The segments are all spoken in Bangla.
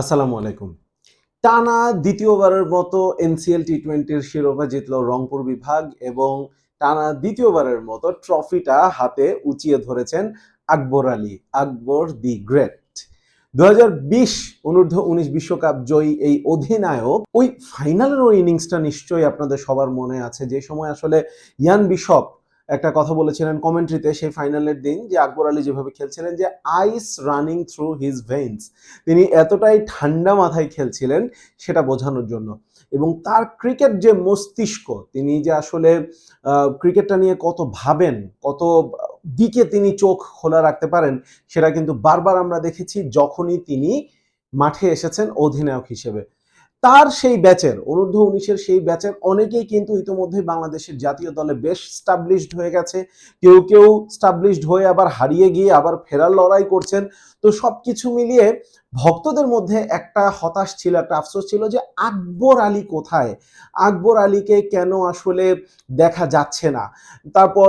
আসসালামু আলাইকুম। টানা দ্বিতীয়বারের মতো এনসিএল টি টোয়েন্টির শিরোপা জিতল রংপুর বিভাগ এবং টানা দ্বিতীয়বারের মতো ট্রফিটা হাতে উঁচিয়ে ধরেছেন আকবর আলী, আকবর দি গ্রেট। দু হাজার বিশ অনূর্ধ্ব উনিশ বিশ্বকাপ জয়ী এই অধিনায়ক, ওই ফাইনালের ওই ইনিংসটা নিশ্চয়ই আপনাদের সবার মনে আছে, যে সময় আসলে ইয়ান বিশপ একটা কথা বলেছিলেন কমেন্ট্রিতে সেই ফাইনালের দিন যে আকবর আলী যেভাবে খেলছিলেন, যে ice running through his veins তিনি এতটাই ঠান্ডা মাথায় খেলছিলেন সেটা বোঝানোর জন্য। এবং তার ক্রিকেট যে মস্তিষ্ক, তিনি যে আসলে ক্রিকেটটা নিয়ে কত ভাবেন, কত দিকে তিনি চোখ খোলা রাখতে পারেন, সেটা কিন্তু বারবার আমরা দেখেছি যখনই তিনি মাঠে এসেছেন অধিনায়ক হিসেবে। তার সেই ব্যাচের, অনূর্ধ্ব উনিশের সেই ব্যাচের অনেকেই কিন্তু ইতিমধ্যে বাংলাদেশের জাতীয় দলে বেশ স্টাবলিশড হয়ে গেছে। কেউ কেউ স্টাবলিশড হয়ে আবার হারিয়ে গিয়ে আবার ফেরার লড়াই করছেন। তো সবকিছু মিলিয়ে ভক্তদের মধ্যে একটা হতাশ ছিল, একটা আফসোস ছিল যে আকবর আলী কোথায়? আকবর আলীকে কেন আসলে দেখা যাচ্ছে না? তারপর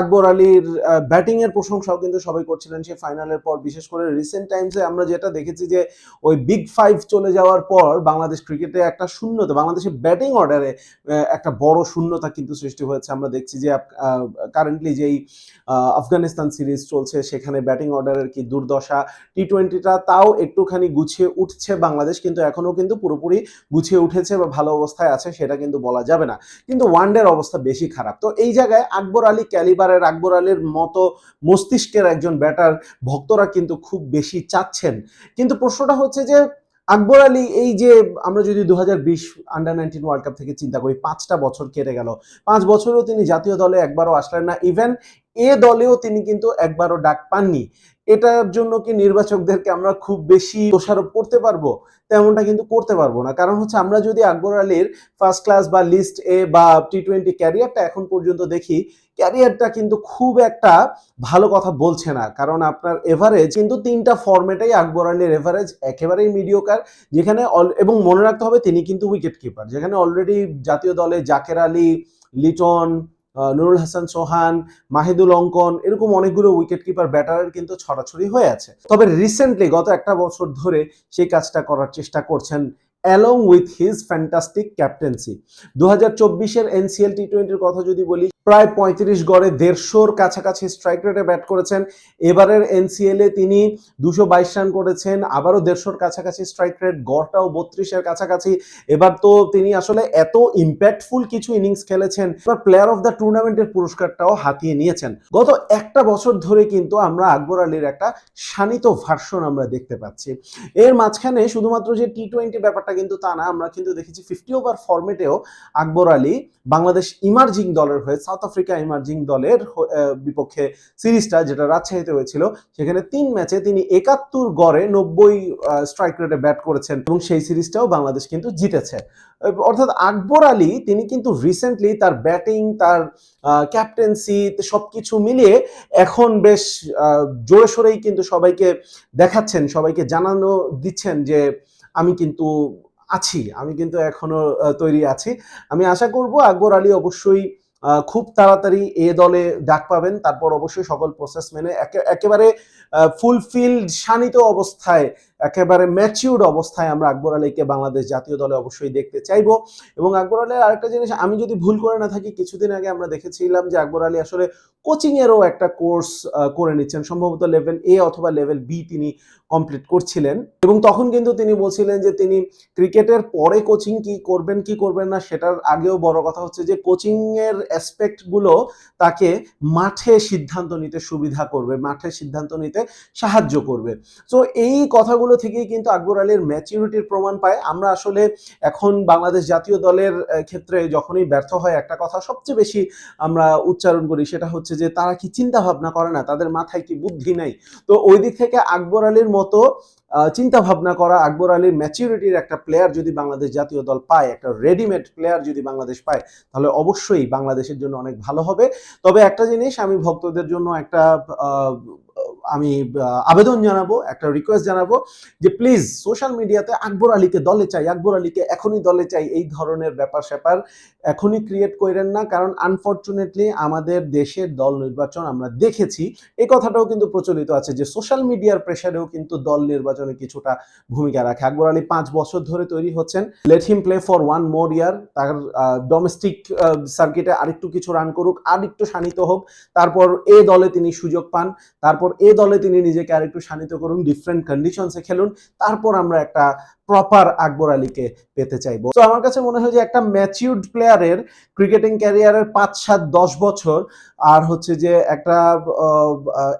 আকবর আলীর ব্যাটিং এর প্রশংসাও কিন্তু সবাই করছিলেন সেই ফাইনালের পর। বিশেষ করে রিসেন্ট টাইমসে আমরা যেটা দেখেছি যে, ওই বিগ ফাইভ চলে যাওয়ার পর বাংলাদেশ ক্রিকেটে একটা শূন্যতা, বাংলাদেশের ব্যাটিং অর্ডারে একটা বড় শূন্যতা কিন্তু সৃষ্টি হয়েছে। আমরা দেখছি যে কারেন্টলি যেই আফগানিস্তান সিরিজ চলছে, সেখানে ব্যাটিং অর্ডারের কি দুর্দশা। টি টোয়েন্টিটা তাও একটুখানি গুছিয়ে উঠছে বাংলাদেশ, কিন্তু এখনও কিন্তু পুরোপুরি গুছিয়ে উঠেছে বা ভালো অবস্থায় আছে সেটা কিন্তু বলা যাবে না। কিন্তু ওয়ানডের অবস্থা বেশি খারাপ। তো এই জায়গায় আকবর আলী ক্যালিবারের, আকবর আলীর মতো মস্তিষ্কের একজন ব্যাটার ভক্তরা কিন্তু খুব বেশি চাচ্ছেন। কিন্তু প্রশ্নটা হচ্ছে যে, আকবর আলী এই যে আমরা যদি দু হাজার বিশ আন্ডার নাইনটিন ওয়ার্ল্ড কাপ থেকে চিন্তা করি, পাঁচটা বছর কেটে গেল। পাঁচ বছরেও তিনি জাতীয় দলে একবারও আসলেন না। ইভেন এ দলেও তিনি কিন্তু একবারও ডাক পাননি। এটার জন্য কি নির্বাচকদেরকে আমরা খুব বেশি দোষারোপ করতে পারব? তেমনটা কিন্তু করতে পারব না। কারণ হচ্ছে আমরা যদি আকবর আলীর ফার্স্ট ক্লাস বা লিস্ট এ বা টি টোয়েন্টি ক্যারিয়ারটা এখন পর্যন্ত দেখি ক্যারিয়ারটা কিন্তু খুব একটা ভালো কথা বলছে না। কারণ আপনার এভারেজ কিন্তু তিনটা ফরম্যাটেই আকবর আলীর এভারেজ একেবারেই মিডিওকার যেখানে এবং মনে রাখতে হবে তিনি কিন্তু উইকেট কিপার যেখানে অলরেডি জাতীয় দলে জাকের আলী, লিটন নুরুল হাসান সোহান মাহিদুল অঙ্কন, এরকম অনেকগুলো উইকেট কিপার ব্যাটারের কিন্তু ছড়াছড়ি হয়ে আছে। তবে রিসেন্টলি গত একটা বছর ধরে সেই কাজটা করার চেষ্টা করছেন along with his fantastic captaincy দু হাজার চব্বিশের এনসিএল টি টোয়েন্টির কথা যদি বলি প্রায় পঁয়ত্রিশ গড়ে দেড়শোর কাছাকাছি স্ট্রাইক রেটে ব্যাট করেছেন। এবারের এনসিএল তিনি দুশো বাইশ রান করেছেন, আবারও দেড়শোর কাছাকাছি স্ট্রাইক রেট গড়টাও বত্রিশের কাছাকাছি। এবার তো তিনি আসলে এত ইম্প্যাক্টফুল কিছু ইনিংস খেলেছেন, এবার প্লেয়ার অফ দ্য টুর্নামেন্টের পুরস্কারটাও হাতিয়ে নিয়েছেন। গত একটা বছর ধরে কিন্তু আমরা আকবর আলীর একটা শানিত ভার্সন আমরা দেখতে পাচ্ছি। এর মাঝখানে শুধুমাত্র যে টি টোয়েন্টি ব্যাপারটা কিন্তু তা না, আমরা কিন্তু দেখেছি ফিফটি ওভার ফর্মেটেও আকবর আলী বাংলাদেশ ইমার্জিং দলের হয়ে সাউথ আফ্রিকা ইমার্জিং দলের বিপক্ষে সিরিজটা যেটা রাজশাহীতে হয়েছিল সেখানে তিন ম্যাচে তিনি একাত্তর গড়ে নব্বই স্ট্রাইক রেটে ব্যাট করেছেন এবং সেই সিরিজটাও বাংলাদেশ কিন্তু জিতেছে। অর্থাৎ আকবর আলী তিনি কিন্তু রিসেন্টলি তার ব্যাটিং তার ক্যাপ্টেন্সি সব কিছু মিলিয়ে এখন বেশ আহ, জোরে সোরেই কিন্তু সবাইকে দেখাচ্ছেন সবাইকে জানানো দিচ্ছেন যে আমি কিন্তু আছি আমি কিন্তু এখনও তৈরি আছি। আমি আশা করব আকবর আলী অবশ্যই খুব তাড়াতাড়ি এ দলে ডাক পাবেন। তারপর অবশ্যই সকল প্রসেস মেনে একে- একেবারে ফুলফিল শানিত অবস্থায় একেবারে ম্যাচিউর্ড অবস্থায় আমরা আকবর আলীকে বাংলাদেশ জাতীয় দলে অবশ্যই দেখতে চাইব। এবং আকবর আলীর আরেকটা জিনিস, আমি যদি ভুল করে না থাকি, কিছুদিন আগে আমরা দেখেছিলাম যে আকবর আলী আসলে কোচিং এরও একটা কোর্স করে নিচ্ছেন। সম্ভবত লেভেল এ অথবা লেভেল বি তিনি কমপ্লিট করছিলেন। এবং তখন কিন্তু তিনি বলছিলেন যে তিনি ক্রিকেটের পরে কোচিং কি করবেন কি করবেন না, সেটার আগেও বড় কথা হচ্ছে যে কোচিং এর অ্যাসপেক্টগুলো তাকে মাঠে সিদ্ধান্ত নিতে সুবিধা করবে, মাঠে সিদ্ধান্ত নিতে সাহায্য করবে। তো এই কথাগুলো থেকেই কিন্তু আকবর আলীর ম্যাচিউরিটির প্রমাণ পায়। আমরা আসলে এখন বাংলাদেশ জাতীয় দলের ক্ষেত্রে যখনই ব্যর্থ হয় একটা কথা সবচেয়ে বেশি আমরা উচ্চারণ করি সেটা হচ্ছে যে, তারা কি চিন্তা ভাবনা করে না? তাদের মাথায় কি বুদ্ধি নাই? তো ওই দিক থেকে আকবর আলীর মতো চিন্তা ভাবনা করা আকবর আলীর ম্যাচিউরিটির একটা প্লেয়ার যদি বাংলাদেশ জাতীয় দল পায়, একটা রেডিমেড প্লেয়ার যদি বাংলাদেশ পায়, তাহলে অবশ্যই বাংলাদেশের জন্য অনেক ভালো হবে। তবে একটা জিনিস আমি ভক্তদের জন্য একটা আমি আবেদন জানাব, একটা রিকোয়েস্ট জানাব যে প্লিজ সোশ্যাল মিডিয়াতে আকবর আলীকে দলে চাই, আকবর আলীকে এখনই দলে চাই, এই ধরনের ব্যাপার স্যাপার এখনই ক্রিয়েট করেন না। কারণ আনফর্চুনেটলি আমাদের দেশের দল নির্বাচন আমরা দেখেছি। এই কথাটাও কিন্তু প্রচলিত আছে যে সোশ্যাল মিডিয়ার প্রেশারেও কিন্তু দল নির্বাচনে কিছুটা ভূমিকা রাখে। আকবর আলী পাঁচ বছর ধরে তৈরি হচ্ছেন। Let him play for one more year তার ডোমেস্টিক সার্কিটে আরেকটু কিছু রান করুক আর একটু শানিত হোক। তারপর এ দলে তিনি সুযোগ পান। তারপর এ দলে তিনি নিজেকে আরেকটু শানিত করুন ডিফারেন্ট কন্ডিশনসে খেলুন। তারপর আমরা একটা প্রপার আকবর আলীকে পেতে চাইব। তো আমার কাছে মনে হয় যে একটা ম্যাচিউরড প্লেয়ারের ক্রিকেটিং ক্যারিয়ারের পাঁচ, সাত, দশ বছর, আর হচ্ছে যে একটা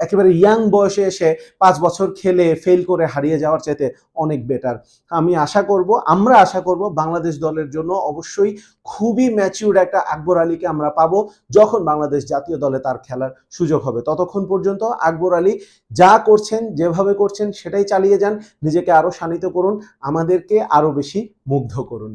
একেবারে ইয়াং বয়সে এসে পাঁচ বছর খেলে ফেল করে হারিয়ে যাওয়ার চাইতে অনেক বেটার আমি আশা করব, আমরা আশা করব বাংলাদেশ দলের জন্য অবশ্যই খুবই ম্যাচিউর একটা আকবর আলীকে আমরা পাবো যখন বাংলাদেশ জাতীয় দলে তার খেলার সুযোগ হবে। ততক্ষণ পর্যন্ত আকবর আলী যা করছেন, যেভাবে করছেন সেটাই চালিয়ে যান। নিজেকে আরও শানিত করুন, আমাদেরকে আরও বেশি মুগ্ধ করুন।